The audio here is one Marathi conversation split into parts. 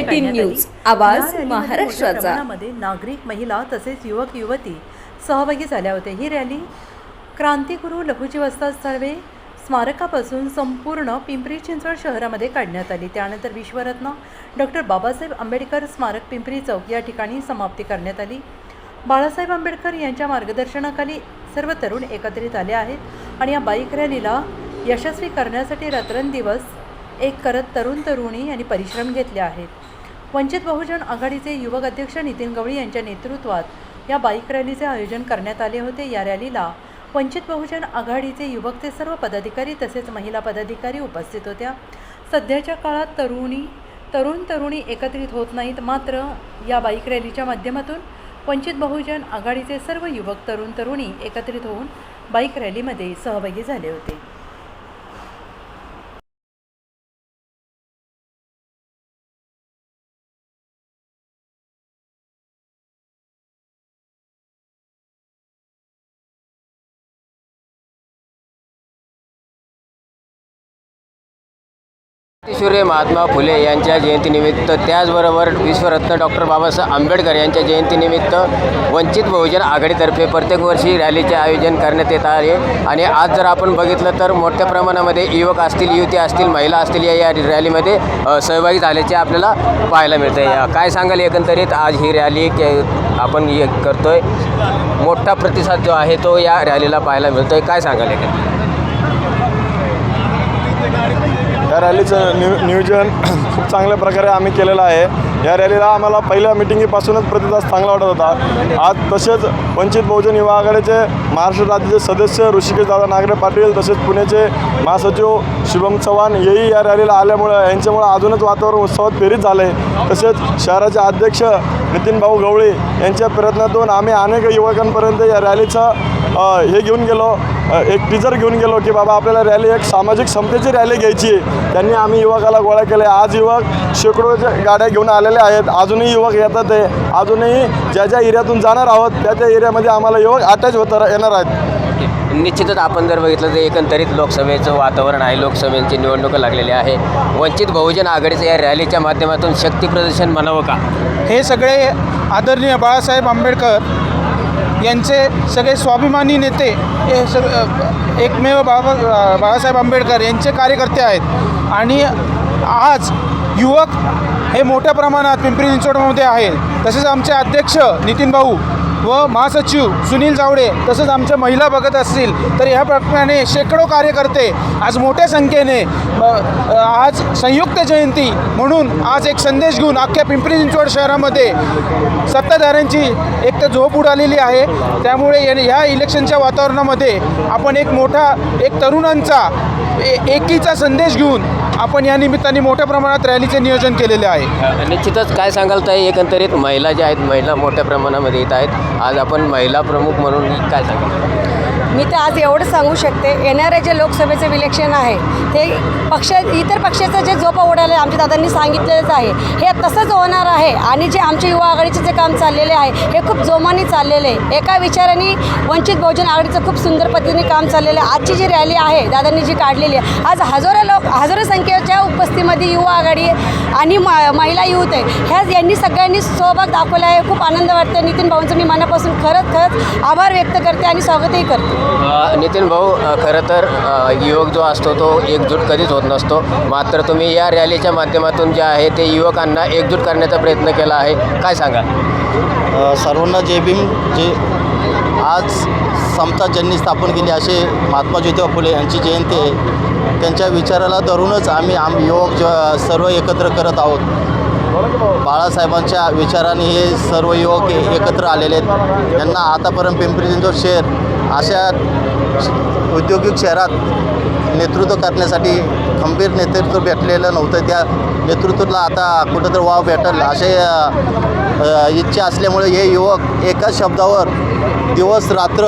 न्यूज आवाज महाराष्ट्राचा. नागरिक महिला तसेच युवक युवती सहभागी झाल्या होत्या. ही रॅली क्रांतिगुरु लघुजी वस्ताद साळवे स्मारकापासून संपूर्ण पिंपरी चिंचवड शहरामध्ये काढण्यात आली. त्यानंतर विश्वरत्न डॉक्टर बाबासाहेब आंबेडकर स्मारक पिंपरी चौक या ठिकाणी समाप्ती करण्यात आली. बाळासाहेब आंबेडकर यांच्या मार्गदर्शनाखाली सर्व तरुण एकत्रित आले आहेत आणि या बाईक रॅलीला यशस्वी करण्यासाठी रात्रंदिवस एक करत तरुण तरुणी यांनी परिश्रम घेतले आहेत. वंचित बहुजन आघाडीचे युवक अध्यक्ष नितीन गवळी यांच्या नेतृत्वात या बाईक रॅलीचे आयोजन करण्यात आले होते. या रॅलीला वंचित बहुजन आघाडीचे युवक ते सर्व पदाधिकारी तसेच महिला पदाधिकारी उपस्थित होत्या. सध्याच्या काळात तरुणी तरुण तरुणी एकत्रित होत नाहीत. मात्र या बाईक रॅलीच्या माध्यमातून वंचित बहुजन आघाडीचे सर्व युवक तरुण तरुणी एकत्रित होऊन बाईक रॅलीमध्ये सहभागी झाले होते. क्रांतिसूर्य महात्मा फुले यांच्या जयंतीनिमित्त त्याचबरोबर विश्वरत्न डॉक्टर बाबासाहेब आंबेडकर यांच्या जयंतीनिमित्त वंचित बहुजन आघाडीतर्फे प्रत्येक वर्षी रॅलीचे आयोजन करण्यात येत आहे. आणि आज जर आपण बघितलं तर मोठ्या प्रमाणामध्ये युवक असतील युवती असतील महिला असतील या या रॅलीमध्ये सहभागी झाल्याचे आपल्याला पाहायला मिळतं आहे काय सांगाल एकंदरीत? आज ही रॅली के- आपण हे करतोय. मोठा प्रतिसाद जो आहे तो या रॅलीला पाहायला मिळतोय. काय सांगाल एकंदरीत? या रॅलीचं नियो नियोजन खूप चांगल्या प्रकारे आम्ही केलेलं आहे. या रॅलीला आम्हाला पहिल्या मिटिंगीपासूनच प्रतिसाद चांगला वाटत होता. आज तसेच वंचित बहुजन युवा आघाडीचे महाराष्ट्र राज्याचे सदस्य ऋषिकेश दादा नागरे पाटील तसेच पुण्याचे महासचिव शुभम चव्हाण हेही या रॅलीला आल्यामुळं यांच्यामुळं अजूनच वातावरण उत्सवात प्रेरित झाले तसेच शहराचे अध्यक्ष नितीन भाऊ गवळे यांच्या प्रयत्नातून आम्ही अनेक युवकांपर्यंत या रॅलीचं हे घेऊन गेलो. एक टीजर घेऊन गेलो की बाबा आपल्याला रॅली एक सामाजिक समतेची रॅली घ्यायची आहे. त्यांनी आम्ही युवकाला गोळा केले आज युवक शेकडोच्या गाड्या घेऊन आलेले आहेत. अजूनही युवक येतात आहे. अजूनही ज्या ज्या एरियातून जाणार आहोत त्या त्या एरियामध्ये आम्हाला युवक अटॅच होता येणार आहेत. निश्चितच आपण जर बघितलं तर एकंदरीत लोकसभेचं वातावरण आहे. लोकसभेची निवडणुका लागलेली आहे. वंचित बहुजन आघाडीचं या रॅलीच्या माध्यमातून शक्ती प्रदर्शन म्हणावं का? हे सगळे आदरणीय बाळासाहेब आंबेडकर यांचे सगळे स्वाभिमानी नेते हे सग एकमेव बाबा बाळासाहेब आंबेडकर यांचे कार्यकर्ते आहेत. आणि आज युवक हे मोठ्या प्रमाणात पिंपरी चिंचवडमध्ये आहेत तसेच आमचे अध्यक्ष नितीन भाऊ व महासचिव सुनील जावडे तसंच आमच्या महिला बघत असतील तर ह्या प्रकारे शेकडो कार्यकर्ते आज मोठ्या संख्येने आज संयुक्त जयंती म्हणून आज एक संदेश घेऊन अख्ख्या पिंपरी चिंचवड शहरामध्ये सत्ताधाऱ्यांची एक तर झोप उडालेली आहे. त्यामुळे या- ह्या इलेक्शनच्या वातावरणामध्ये आपण एक मोठा एक तरुणांचा एकीचा संदेश घेऊन आपण या निमित्ताने मोठ्या प्रमाणात रॅलीचे नियोजन केलेले आहे. निश्चितच काय सांगाल ताई एकंदरीत महिला ज्या आहेत महिला मोठ्या प्रमाणामध्ये येत आहेत. आज आपण महिला प्रमुख म्हणून काय सांगाल? मी तर आज एवढं सांगू शकते येणारे जे लोकसभेचं इलेक्शन आहे ते पक्ष इतर पक्षाचं जे झोपा उडाले आमच्या दादांनी सांगितलेलंच आहे. हे तसंच होणार आहे. आणि जे आमच्या युवा आघाडीचे जे काम चाललेले आहे हे खूप जोमाने चाललेले आहे. एका विचाराने वंचित बहुजन आघाडीचं खूप सुंदर पद्धतीने काम चाललेलं आहे. आजची जी रॅली आहे दादांनी जी काढलेली आहे आज हजारो लोक हजारो संख्येच्या उपस्थितीमध्ये युवा आघाडी आणि म महिला युथ आहे. ह्या यांनी सगळ्यांनी सहभाग दाखवला आहे. खूप आनंद वाटतो नितीन भाऊंचं मी मनापासून खरंच खरंच आभार व्यक्त करते आणि स्वागतही करते. नितीन भाऊ खरं तर युवक जो असतो तो एकजूट कधीच होत नसतो. मात्र तुम्ही या रॅलीच्या माध्यमातून जे आहे ते युवकांना एकजूट करण्याचा प्रयत्न केला आहे. काय सांगा सर्वांना जे भीम. जे आज समता ज्यांनी स्थापन केली असे महात्मा ज्योतिबा फुले यांची जयंती आहे त्यांच्या विचाराला धरूनच आम्ही आम युवक ज सर्व एकत्र करत आहोत. बाळासाहेबांच्या विचाराने हे सर्व युवक एकत्र आलेले आहेत. त्यांना आतापर्यंत पिंपरी चिंचवड शहर अशा श- औद्योगिक शहरात नेतृत्व करण्यासाठी खंबीर नेतृत्व भेटलेलं नव्हतं. त्या नेतृत्वाला आता कुठंतरी वाव भेटल. असे इच्छा असल्यामुळे हे युवक एकाच शब्दावर दिवस रात्र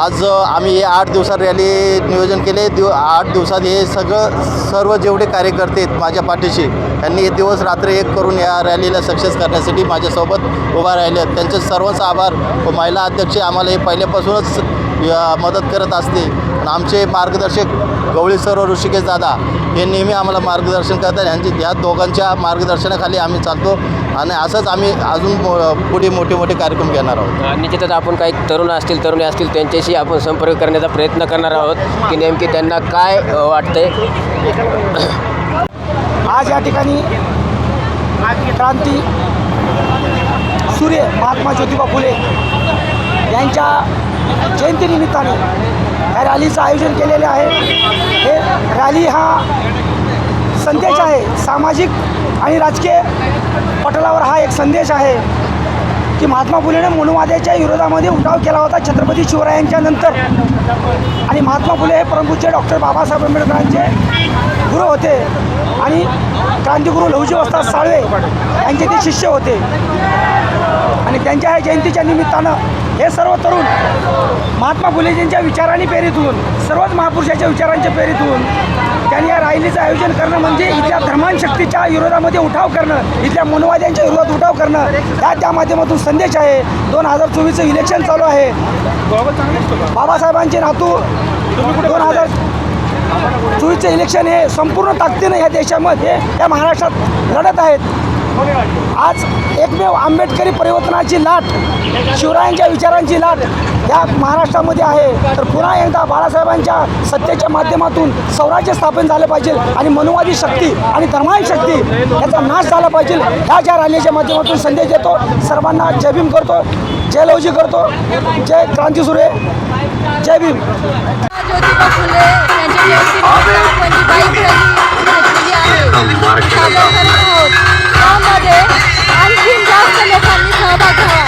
आज आम्ही हे आठ दिवसात रॅली नियोजन केले. दिव आठ दिवसात हे सगळं सर्व जेवढे कार्यकर्ते आहेत माझ्या पाठीशी त्यांनी हे दिवस रात्र एक करून या रॅलीला सक्सेस करण्यासाठी माझ्यासोबत उभा राहिले. त्यांचे सर्वच आभार. व महिला अध्यक्ष आम्हाला हे पहिल्यापासूनच मदत करत असते. आमचे मार्गदर्शक गवळी सर व ऋषिकेश दादा हे नेहमी आम्हाला मार्गदर्शन करतात. यांची या दोघांच्या मार्गदर्शनाखाली आम्ही चालतो आणि असंच आम्ही अजून मो- पुढे मोठे मोठे कार्यक्रम घेणार आहोत. निश्चितच आपण काही तरुण असतील तरुणी असतील त्यांच्याशी आपण संपर्क करण्याचा प्रयत्न करणार आहोत की नेमकी त्यांना काय वाटतंय. आज या ठिकाणी क्रांती सूर्य महात्मा ज्योतिबा फुले यांच्या जयंतीनिमित्ताने ह्या रॅलीचं आयोजन केलेले आहे. हे रॅली हा संदेश आहे. सामाजिक आणि राजकीय पटलावर हा एक संदेश आहे की महात्मा फुलेने मनुवाद्याच्या विरोधामध्ये उठाव केला होता छत्रपती शिवरायांच्या नंतर. आणि महात्मा फुले हे परमपूज्य डॉक्टर बाबासाहेब आंबेडकरांचे गुरु होते. आणि क्रांतिगुरू लहुजी वस्ताद साळवे यांचे ते शिष्य होते. आणि त्यांच्या या जयंतीच्या निमित्तानं हे सर्व तरुण महात्मा फुलेजींच्या विचारांनी प्रेरित होऊन सर्वच महापुरुषाच्या विचारांच्या प्रेरित होऊन त्यांनी या रॅलीचं आयोजन करणं म्हणजे इथल्या धर्मांशक्तीच्या विरोधामध्ये उठाव करणं इथल्या मनोवाद्यांच्या विरोधात उठाव करणं ह्या त्या माध्यमातून संदेश आहे. दोन हजार चोवीसचं इलेक्शन चालू आहे. बाबासाहेबांचे नातू दोन हजार चोवीसचं इलेक्शन हे संपूर्ण ताकदीनं ह्या देशामध्ये या महाराष्ट्रात लढत आहेत. आज एकमेव आंबेडकरी परिवर्तनाची लाट शिवरायांच्या विचारांची लाट या महाराष्ट्रामध्ये आहे. तर पुन्हा एकदा बाळासाहेबांच्या सत्तेच्या माध्यमातून स्वराज्य स्थापन झालं पाहिजे आणि मनुवादी शक्ती आणि धर्मायी शक्ती याचा नाश झाला पाहिजे. ह्या ज्या रॅलीच्या माध्यमातून संदेश देतो सर्वांना जय भीम करतो जय लवजी करतो जय क्रांती सुरे जय भीम. ज्योतिबा फुले यांच्या जयंतीनिमित्त आपण जी बाईक रॅली घेतलेली आहे सादर करत आहोत. 한마디 안심 잡스네 감리 서바가